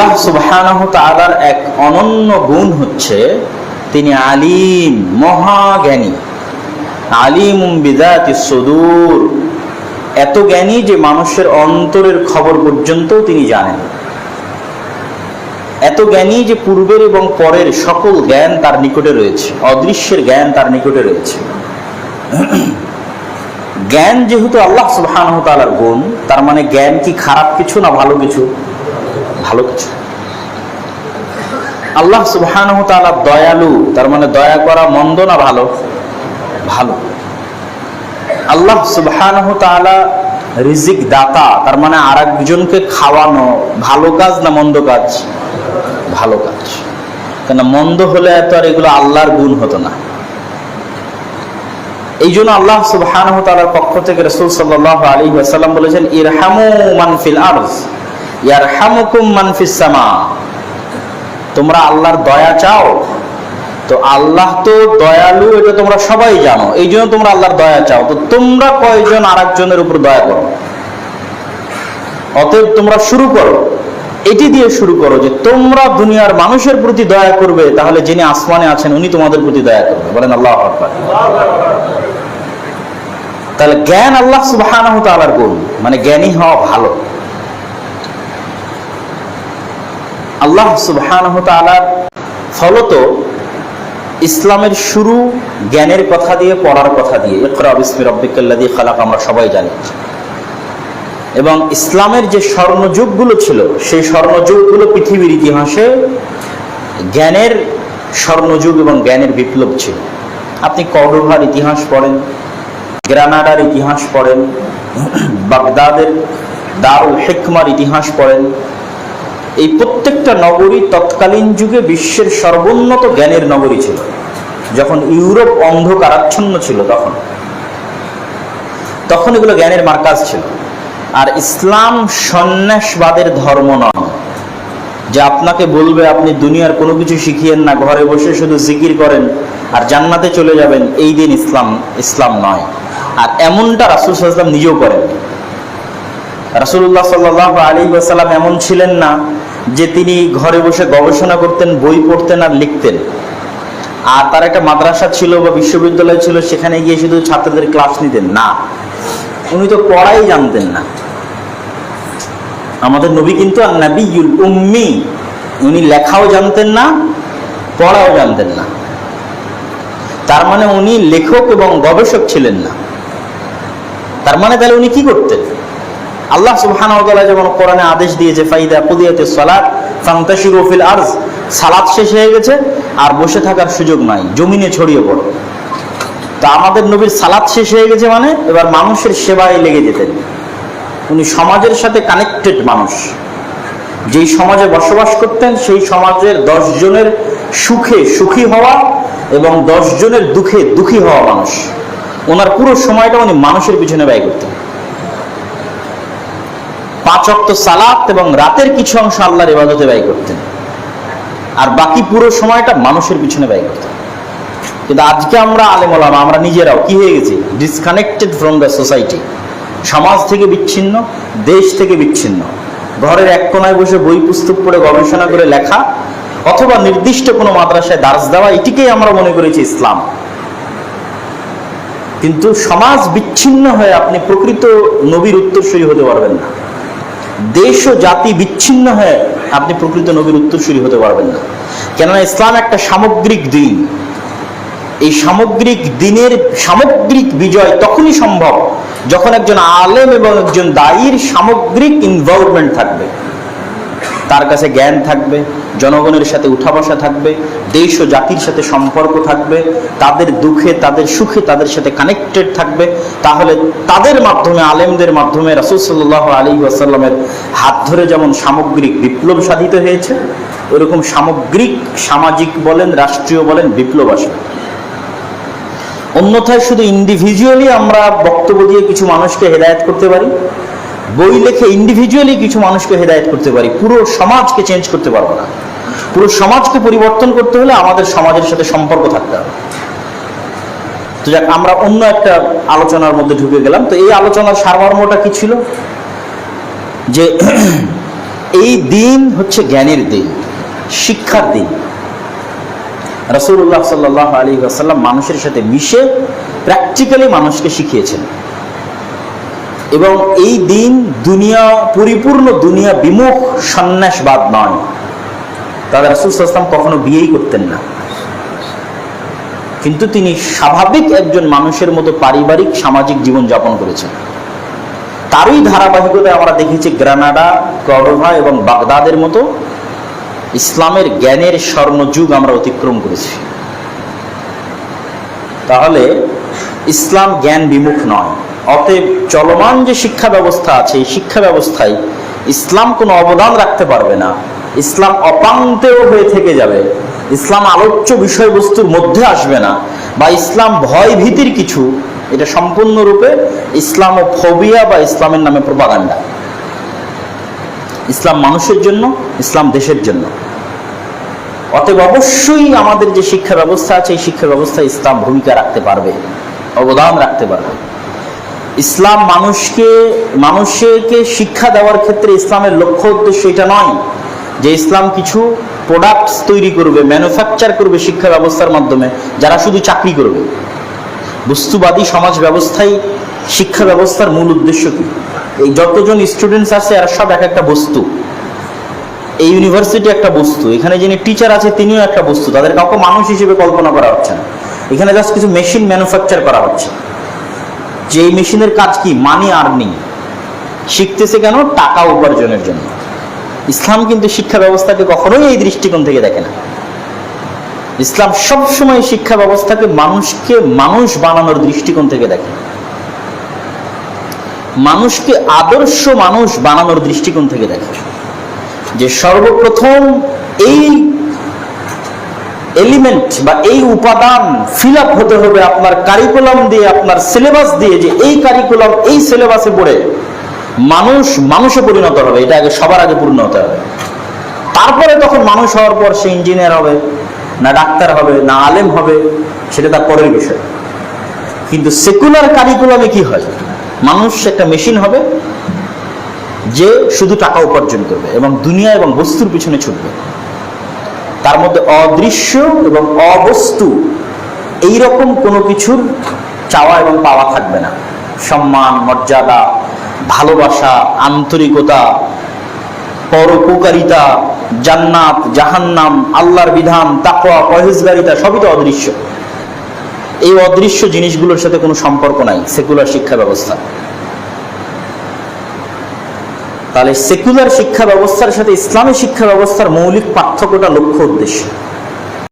আল্লাহ সুবহানাহ তাআলার এক অনন্য গুণ হচ্ছে তিনি আলিম, মহাজ্ঞানী। আলিম বিদাতি সুদূর। এত জ্ঞানী যে মানুষের অন্তরের খবর পর্যন্তও তিনি জানেন। এত জ্ঞানী যে পূর্বের এবং পরের সকল জ্ঞান তার নিকটে রয়েছে, অদৃশ্যের জ্ঞান তার নিকটে রয়েছে। জ্ঞান যেহেতু আল্লাহ সুবহানাহু তাআলার গুণ, তার মানে জ্ঞান কি খারাপ কিছু না ভালো কিছু? ভালো কিছু। আল্লাহ সুবহানাহু তাআলা দয়ালু, তার মানে দয়া করা মন্দ না ভালো? ভালো। আল্লাহ সুবহানাহু তাআলা রিজিক দাতা, তার মানে আরেকজনকে খাওয়ানো ভালো কাজ না মন্দ কাজ? ভালো কাজ। কেন মন্দ হলে এত আর এগুলো আল্লাহর গুণ হতো না। এই জন্য আল্লাহ তাআলার পক্ষ থেকে রাসূল সাল্লাল্লাহু আলাইহি ওয়াসাল্লাম বলেছেন, ইরহামু মান ফিল আরজ। তোমরা আল্লাহর দয়া চাও? তো আল্লাহ তো দয়ালু এটা তোমরা সবাই জানো, এই জন্য তোমরা আল্লাহর দয়া চাও। তো তোমরা কয়জন আরেকজনের উপর দয়া করো? অতএব তোমরা শুরু করো। এটি দিয়ে শুরু করো যে তোমরা দুনিয়ার মানুষের প্রতি দয়া করবে, তাহলে যিনি আসমানে আছেন, উনি তোমাদের প্রতি দয়া করবে। বলেন আল্লাহ তাহলে জ্ঞান আল্লাহ গুণ। মানে জ্ঞানী হওয়া ভালো। আল্লাহ তাআলার ফলত ইসলামের শুরু জ্ঞানের কথা দিয়ে, পড়ার কথা দিয়ে। ইকরা বিসমি রব্বিকাল্লাযী খালাক, আমরা সবাই জানি। এবং ইসলামের যে স্বর্ণযুগগুলো ছিল, সেই স্বর্ণযুগগুলো পৃথিবীর ইতিহাসে জ্ঞানের স্বর্ণযুগ এবং জ্ঞানের বিপ্লব ছিল। আপনি কর্ডোভার ইতিহাস পড়েন, গ্রানাডার ইতিহাস পড়েন, বাগদাদের দারুল হেকমার ইতিহাস পড়েন এই প্রত্যেকটা নগরী তৎকালীন যুগে বিশ্বের সর্বোন্নত জ্ঞানের নগরী ছিল। যখন ইউরোপ অন্ধকারাচ্ছন্ন ছিল তখন। তখন এগুলো জ্ঞানের মার্কাজ ছিল। আর ইসলাম সন্ন্যাসবাদের ধর্ম নয়। যে আপনাকে বলবে, আপনি দুনিয়ার কোনো কিছু শিখিয়েন না, ঘরে বসে শুধু জিকির করেন আর জান্নাতে চলে যাবেন। এই দিন ইসলাম ইসলাম নয়। আর এমনটা রাসুল সাল্লাম নিজেও করেন রাসুল্লাহ সাল্লাহ আলী ওয়াসাল্লাম এমন ছিলেন না যে তিনি ঘরে বসে গবেষণা করতেন, বই পড়তেন আর লিখতেন। আর তার একটা মাদ্রাসা ছিল বা বিশ্ববিদ্যালয় ছিল, সেখানে গিয়ে শুধু ছাত্রদের ক্লাস নিতেন। না, উনি তো পড়াই জানতেন না। আমাদের নবী কিন্তু উম্মি। উনি লেখাও জানতেন না, পড়াও জানতেন না। তার মানে উনি লেখক এবং গবেষক ছিলেন না। তার মানে তাহলে উনি কি করতেন? আল্লাহ সুবহানাহু ওয়া যেমন কোরআনে আদেশ দিয়েছে ফাইদা কুদিয়াতিস সালাত ফান্তাশিরু ফিল আরজ সালাত শেষ হয়ে গেছে, আর বসে থাকার সুযোগ নাই, জমিনে ছড়িয়ে পড়ো। তা আমাদের নবীর সালাত শেষ হয়ে গেছে মানে এবার মানুষের সেবায় লেগে যেতেন। উনি সমাজের সাথে কানেক্টেড মানুষ। যেই সমাজে বসবাস করতেন, সেই সমাজের জনের সুখে সুখী হওয়া এবং জনের দুঃখে দুঃখী হওয়া মানুষ। ওনার পুরো সময়টা উনি মানুষের পিছনে ব্যয় করতেন। পাঁচ অক্ত সালাত এবং রাতের কিছু অংশ আল্লাহর ইবাদতে ব্যয় করতেন। আর বাকি পুরো সময়টা মানুষের পিছনে ব্যয় করতেন। কিন্তু আজকে আমরা আলেম ওলামা, আমরা নিজেরাও কি হয়ে গেছি? ডিসকানেক্টেড ফ্রম দ্য সোসাইটি সমাজ থেকে বিচ্ছিন্ন, দেশ থেকে বিচ্ছিন্ন। ঘরের এক কোনায় বসে বই পুস্তক পড়ে গবেষণা করে লেখা, অথবা নির্দিষ্ট কোনো মাদ্রাসায় দার্স দেওয়া, এটিকেই আমরা মনে করেছি ইসলাম। কিন্তু সমাজ বিচ্ছিন্ন হয়ে আপনি প্রকৃত নবীর উত্তরসূরি হতে পারবেন না। দেশ ও জাতি বিচ্ছিন্ন হয়ে আপনি প্রকৃত নবীর উত্তরসূরি হতে পারবেন না। কেননা ইসলাম একটা সামগ্রিক দিন। এই সামগ্রিক দিনের সামগ্রিক বিজয় তখনই সম্ভব যখন একজন আলেম এবং একজন দায়ীর সামগ্রিক ইনভলভমেন্ট থাকবে। তার কাছে জ্ঞান থাকবে জনগণের সাথে উঠা বসা থাকবে, দেশ ও জাতির সাথে সম্পর্ক থাকবে, তাদের দুঃখে, তাদের সুখে, তাদের সাথে কানেক্টেড থাকবে, তাহলে তাদের মাধ্যমে, আলেমদের মাধ্যমে রাসুল সাল্লাহ আলী আসাল্লামের হাত ধরে যেমন সামগ্রিক বিপ্লব সাধিত হয়েছে, ওরকম সামগ্রিক, সামাজিক বলেন, রাষ্ট্রীয় বলেন বিপ্লব আসবে অন্যথায় শুধু ইন্ডিভিজুয়ালি আমরা বক্তব্য দিয়ে কিছু মানুষকে হেদায়ত করতে পারি, বই লেখে ইন্ডিভিজুয়ালি কিছু মানুষকে হেদায়ত করতে পারি, পুরো সমাজকে চেঞ্জ করতে পারব না। পুরো সমাজকে পরিবর্তন করতে হলে আমাদের সমাজের সাথে সম্পর্ক থাকতে হবে। তো যাক, আমরা অন্য একটা আলোচনার মধ্যে ঢুকে গেলাম। তো এই আলোচনার সারমর্মটা কি ছিল? যে এই দিন হচ্ছে জ্ঞানের দিন, শিক্ষার দিন। রসুল্লাহ সাল্লাহ আলী আসাল্লাম মানুষের সাথে মিশে প্র্যাকটিক্যালি মানুষকে শিখিয়েছেন। এবং এই দিন দুনিয়া, পরিপূর্ণ দুনিয়া বিমুখ সন্ন্যাসবাদ নয়। তাদের রসুল সাল্লাম কখনো বিয়েই করতেন না। কিন্তু তিনি স্বাভাবিক একজন মানুষের মতো পারিবারিক, সামাজিক জীবন যাপন করেছেন। তারই ধারাবাহিকতায় আমরা দেখেছি গ্রানাডা, করডোভা এবং বাগদাদের মতো ইসলামের জ্ঞানের স্বর্ণযুগ আমরা অতিক্রম করেছি। তাহলে ইসলাম জ্ঞান বিমুখ নয়। অতএব চলমান যে শিক্ষা ব্যবস্থা আছে, এই শিক্ষা ব্যবস্থায় ইসলাম কোনো অবদান রাখতে পারবে না। ইসলাম অপান্তেও হয়ে থেকে যাবে। ইসলাম আলোচ্য বিষয়বস্তুর মধ্যে আসবে না। বা ইসলাম ভয় ভীতির কিছু, এটা সম্পূর্ণরূপে ইসলাম ও ফোবিয়া বা ইসলামের নামে প্রপাগান্ডা। ইসলাম মানুষের জন্য, ইসলাম দেশের জন্য। অতএব অবশ্যই আমাদের যে শিক্ষা ব্যবস্থা আছে, এই শিক্ষা ব্যবস্থা ইসলাম ভূমিকা রাখতে পারবে, অবদান রাখতে পারবে। ইসলাম মানুষকে মানুষকে শিক্ষা দেওয়ার ক্ষেত্রে ইসলামের লক্ষ্য উদ্দেশ্য এটা নয়। যে ইসলাম কিছু প্রোডাক্টস তৈরি করবে ম্যানুফ্যাকচার করবে শিক্ষা ব্যবস্থার মাধ্যমে, যারা শুধু চাকরি করবে। বস্তুবাদী সমাজ ব্যবস্থাই শিক্ষা ব্যবস্থার মূল উদ্দেশ্য কি? এই যতজন স্টুডেন্টস আছে, এরা সব এক একটা বস্তু। এই ইউনিভার্সিটি একটা বস্তু, এখানে যিনি টিচার আছে, তিনিও একটা বস্তু। তাদের কাউকে মানুষ হিসেবে কল্পনা করা হচ্ছে না। এখানে জাস্ট কিছু মেশিন ম্যানুফ্যাকচার করা হচ্ছে। যে এই মেশিনের কাজ কি? মানি আর্নিং শিখতেছে কেন? টাকা উপার্জনের জন্য। ইসলাম কিন্তু শিক্ষা ব্যবস্থাকে কখনোই এই দৃষ্টিকোণ থেকে দেখে না। ইসলাম সবসময় শিক্ষা ব্যবস্থাকে মানুষকে মানুষ বানানোর দৃষ্টিকোণ থেকে দেখে। মানুষকে আদর্শ মানুষ বানানোর দৃষ্টিকোণ থেকে দেখে। যে সর্বপ্রথম এই এলিমেন্ট বা এই উপাদান ফিল আপ হতে হবে আপনার কারিকুলাম দিয়ে, আপনার সিলেবাস দিয়ে, যে এই কারিকুলাম এই সিলেবাসে পড়ে। মানুষ মানুষে পরিণত হবে, এটা আগে সবার আগে পূর্ণ হতে হবে। তারপরে তখন মানুষ হওয়ার পর সে ইঞ্জিনিয়ার হবে, না ডাক্তার হবে, না আলেম হবে, সেটা তার পরের বিষয়। কিন্তু সেকুলার কারিকুলামে কি হয়? মানুষ একটা মেশিন হবে, যে শুধু টাকা উপার্জন করবে এবং দুনিয়া এবং বস্তুর পিছনে ছুটবে। তার মধ্যে অদৃশ্য এবং অবস্তু, এইরকম কোনো কিছুর চাওয়া এবং পাওয়া থাকবে না। সম্মান, মর্যাদা ভালোবাসা, আন্তরিকতা, পরোপকারিতা, জান্নাত, জাহান্নাম, আল্লাহর বিধান, তাকওয়া, পরহেজগারিতা, সবই তো অদৃশ্য। এই অদৃশ্য জিনিসগুলোর সাথে কোনো সম্পর্ক নাই, সেকুলার শিক্ষা ব্যবস্থা। তাহলে সেকুলার শিক্ষা ব্যবস্থার সাথে ইসলামী শিক্ষা ব্যবস্থার মৌলিক পার্থক্যটা লক্ষ্য উদ্দেশ্য।